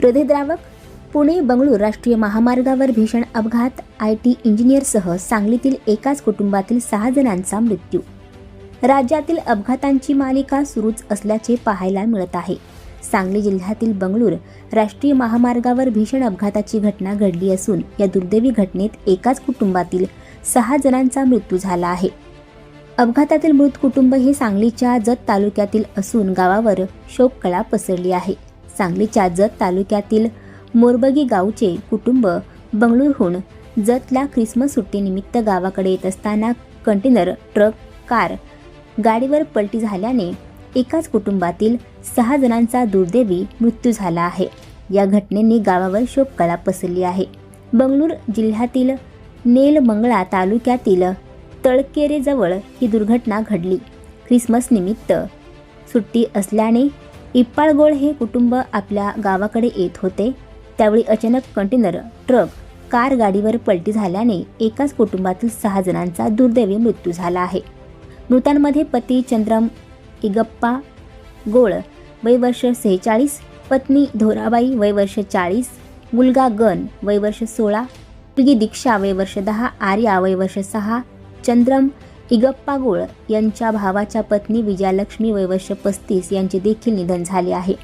हृदयद्रावक पुणे बंगळूर राष्ट्रीय महामार्गावर भीषण अपघात आय टी इंजिनियरसह सांगलीतील एकाच कुटुंबातील सहा जणांचा मृत्यू. राज्यातील अपघातांची मालिका सुरूच असल्याचे पाहायला मिळत आहे. सांगली जिल्ह्यातील बंगळूर राष्ट्रीय महामार्गावर भीषण अपघाताची घटना घडली असून या दुर्दैवी घटनेत एकाच कुटुंबातील सहा जणांचा मृत्यू झाला आहे. अपघातातील मृत कुटुंब हे सांगलीच्या जत तालुक्यातील असून गावावर शोककळा पसरली आहे. सांगलीच्या जत तालुक्यातील मोरबगी गावचे कुटुंब बंगळूरहून जतला ख्रिसमस सुट्टीनिमित्त गावाकडे येत असताना कंटेनर ट्रक कार गाडीवर पलटी झाल्याने एकाच कुटुंबातील सहा जणांचा दुर्दैवी मृत्यू झाला आहे. या घटनेने गावावर शोककळा पसरली आहे. बंगळूर जिल्ह्यातील नेलमंगळा तालुक्यातील तळकेरेजवळ ही दुर्घटना घडली. ख्रिसमस निमित्त सुट्टी असल्याने इप्पाळगोळ हे कुटुंब आपल्या गावाकडे येत होते. त्यावेळी अचानक कंटेनर ट्रक कार गाडीवर पलटी झाल्याने एकाच कुटुंबातील सहा जणांचा दुर्दैवी मृत्यू झाला आहे. मृतांमध्ये पती चंद्रम इगप्पा गोळ वय वर्ष सेहेचाळीस पत्नी धोराबाई वय वर्ष चाळीस मुलगा गण वय वर्ष सोळा मुलगी दीक्षा वय वर्ष दहा आर्या वय वर्ष सहा चंद्रम इगप्पा गोळ यांच्या भावाच्या पत्नी विजयालक्ष्मी वैवश्य पस्तीस यांचे देखील निधन झाले आहे.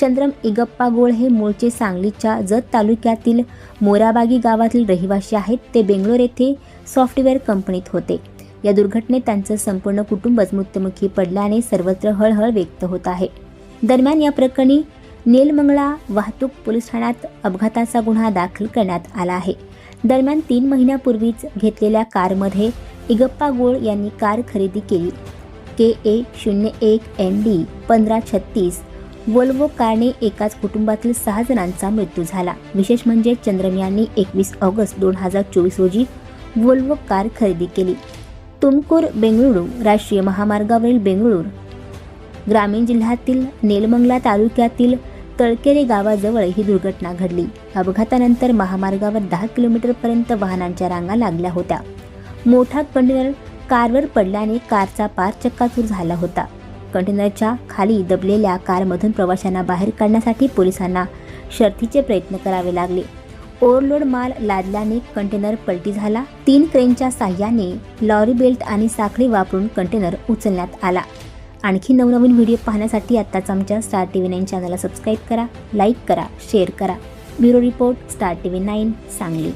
चंद्रम इगप्पा गोळ हे मूळचे सांगलीच्या जत तालुक्यातील मोराबागी गावातील रहिवासी आहेत. ते बेंगलोर येथे सॉफ्टवेअर कंपनीत होते. या दुर्घटनेत त्यांचं संपूर्ण कुटुंबच मृत्युमुखी पडल्याने सर्वत्र हळहळ व्यक्त होत आहे. दरम्यान या प्रकरणी नेलमंगळा वाहतूक पोलीस ठाण्यात अपघाताचा गुन्हा दाखल करण्यात आला आहे. दरम्यान तीन महिन्यापूर्वीच घेतलेल्या कारमध्ये इगप्पा गोळ यांनी कार खरेदी केली. के ए शून्य एक एन डी पंधरा छत्तीस. वोल्वो कारने एकाच कुटुंबातील सहा जणांचा मृत्यू झाला. विशेष म्हणजे चंद्रम यांनी एकवीस ऑगस्ट दोन हजार चोवीस रोजी वोल्वो कार खरेदी केली. तुमकूर बेंगळुरू राष्ट्रीय महामार्गावरील बेंगळूर ग्रामीण जिल्ह्यातील नेलमंगला तालुक्यातील तळकेरे गावाजवळ ही दुर्घटना घडली. अपघातानंतर महामार्गावर दहा किलोमीटरपर्यंत वाहनांच्या रांगा लागल्या होत्या. मोठा कंटेनर कारवर पडल्याने कारचा पार चक्काचूर झाला होता. कंटेनरच्या खाली दबलेल्या कारमधून प्रवाशांना बाहेर काढण्यासाठी पोलिसांना शर्थीचे प्रयत्न करावे लागले. ओव्हरलोड माल लादल्याने कंटेनर पलटी झाला. तीन क्रेनच्या साह्याने लॉरी बेल्ट आणि साखळी वापरून कंटेनर उचलण्यात आला. आणखी नवनवीन व्हिडिओ पाहण्यासाठी आत्ताच आमच्या स्टार टी व्ही नाईन चॅनलला सबस्क्राईब करा लाईक करा शेअर करा. Bureau report star T V nine Sangli.